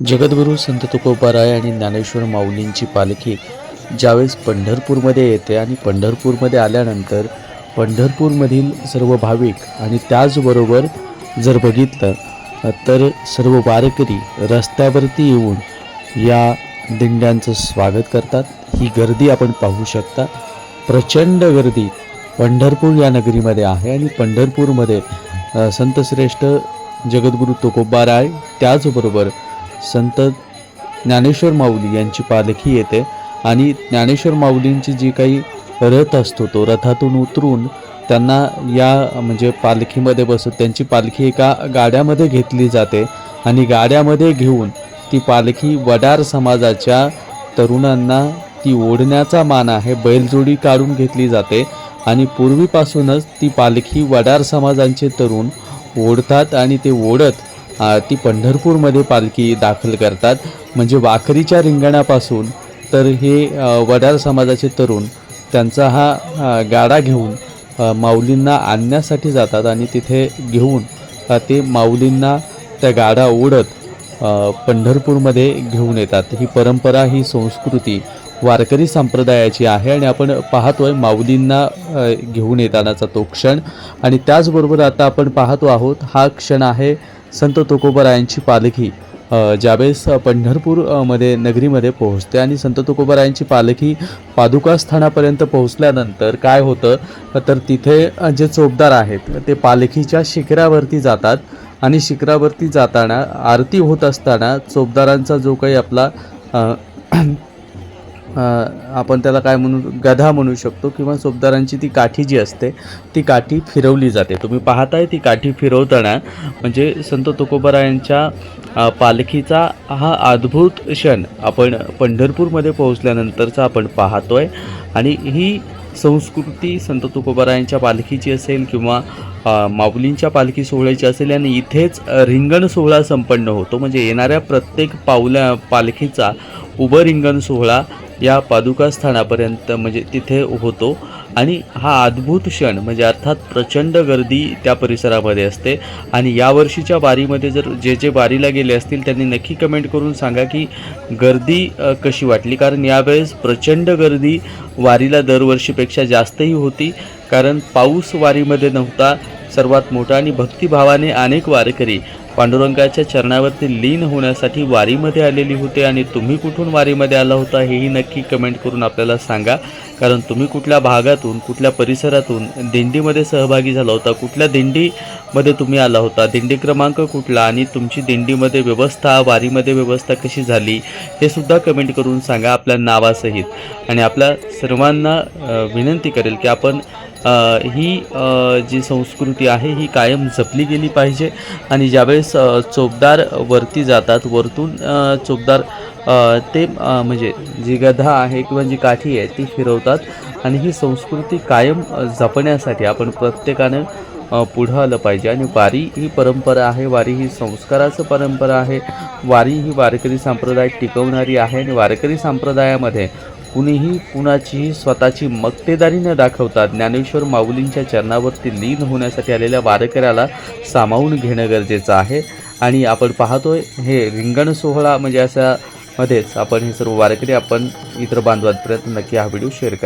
जगद्गुरू संत तुकोबाराय आणि ज्ञानेश्वर माऊलींची पालखी ज्यावेळेस पंढरपूरमध्ये येते आणि पंढरपूरमध्ये आल्यानंतर पंढरपूरमधील सर्व भाविक आणि त्याचबरोबर जर बघितलं तर सर्व वारकरी रस्त्यावरती येऊन या दिंड्यांचं स्वागत करतात. ही गर्दी आपण पाहू शकता. प्रचंड गर्दी पंढरपूर या नगरीमध्ये आहे आणि पंढरपूरमध्ये संतश्रेष्ठ जगद्गुरू तुकोबाराय त्याचबरोबर संत ज्ञानेश्वर माऊली यांची पालखी येते आणि ज्ञानेश्वर माऊलींची जी काही रथ असतो तो रथातून उतरून त्यांना या म्हणजे पालखीमध्ये बसत त्यांची पालखी एका गाड्यामध्ये घेतली जाते आणि गाड्यामध्ये घेऊन ती पालखी वडार समाजाच्या तरुणांना ती ओढण्याचा मान आहे बैलजोडी काढून घेतली जाते आणि पूर्वीपासूनच ती पालखी वडार समाजांचे तरुण ओढतात आणि ते ओढत ती पंढरपूरमध्ये पालखी दाखल करतात. म्हणजे वाखरीच्या रिंगणापासून तर हे वडार समाजाचे तरुण त्यांचा हा गाडा घेऊन माऊलींना आणण्यासाठी जातात आणि तिथे घेऊन ते माऊलींना त्या गाडा ओढत पंढरपूरमध्ये घेऊन येतात. ही परंपरा ही संस्कृती वारकरी संप्रदायाची आहे आणि आपण पाहतोय माऊलींना घेऊन येतानाचा तो क्षण. आणि त्याचबरोबर आता आपण पाहतो आहोत हा क्षण आहे संत तुकोबरायांची पालखी ज्यावेळेस पंढरपूरमध्ये नगरीमध्ये पोहोचते आणि संत तुकोबरायांची पालखी पादुकास्थानापर्यंत पोहोचल्यानंतर काय होतं? तर तिथे जे चोपदार आहेत ते पालखीच्या शिखरावरती जातात आणि शिखरावरती जाताना आरती होत असताना चोपदारांचा जो काही आपला आपण त्याला काय म्हणू गधा म्हणू शकतो किंवा सोबदारांची ती काठी जी असते ती काठी फिरवली जाते. तुम्ही पाहताय ती काठी फिरवताना म्हणजे संत तुकोबरायांच्या पालखीचा हा अद्भुत क्षण आपण पंढरपूरमध्ये पोहोचल्यानंतरचा आपण पाहतोय. आणि ही संस्कृती संत तुकोबरायांच्या पालखीची असेल किंवा माऊलींच्या पालखी सोहळ्याची असेल आणि इथेच रिंगण सोहळा संपन्न होतो. म्हणजे येणाऱ्या प्रत्येक पावल्या पालखीचा उभं रिंगण सोहळा या पादुका स्थानापर्यंत म्हणजे तिथे होतो. आणि हा अद्भुत क्षण म्हणजे अर्थात प्रचंड गर्दी त्या परिसरामध्ये असते. आणि यावर्षीच्या वारीमध्ये जर जे जे वारीला गेले असतील त्यांनी नक्की कमेंट करून सांगा की गर्दी कशी वाटली? कारण यावेळेस प्रचंड गर्दी वारीला दरवर्षीपेक्षा जास्तही होती. कारण पाऊस वारीमध्ये नव्हता. सर्वात मोठा आणि भक्तिभावाने अनेक वारकरी पांडुरंगाच्या चरणावरती लीन होण्यासाठी वारीमध्ये आलेली होते आणि तुम्ही कुठून वारीमध्ये आला होता हेही नक्की कमेंट करून आपल्याला सांगा. कारण तुम्ही कुठल्या भागातून कुठल्या परिसरातून दिंडीमध्ये सहभागी झाला होता? कुठल्या दिंडीमध्ये तुम्ही आला होता? दिंडी क्रमांक कुठला आणि तुमची दिंडीमध्ये व्यवस्था वारीमध्ये व्यवस्था कशी झाली? हे सुद्धा कमेंट करून सांगा आपल्या नावासहित. आणि आपल्या सर्वांना विनंती करेल की आपण ही जी संस्कृती आहे ही कायम जपली गेली पाहिजे. आणि ज्यावेळेस चोपदार वरती जातात वरतून चोपदार ते म्हणजे जी गधा आहे किंवा जी काठी आहे ती फिरवतात. आणि ही संस्कृती कायम जपण्यासाठी आपण प्रत्येकानं पुढं आलं पाहिजे. आणि वारी ही परंपरा आहे वारी ही संस्काराचं परंपरा आहे. वारी ही वारकरी संप्रदाय टिकवणारी आहे. आणि वारकरी संप्रदायामध्ये कुणीही कुणाचीही स्वतःची मक्तेदारी न दाखवता ज्ञानेश्वर माऊलींच्या चरणावरती लीन होण्यासाठी आलेल्या वारकऱ्याला सामावून घेणं गरजेचं आहे. आणि आपण पाहतोय हे रिंगण सोहळा म्हणजे अशा मध्येच आपण हे सर्व वारकरी आपण इतर बांधवांपर्यंत नक्की हा व्हिडिओ शेअर करा.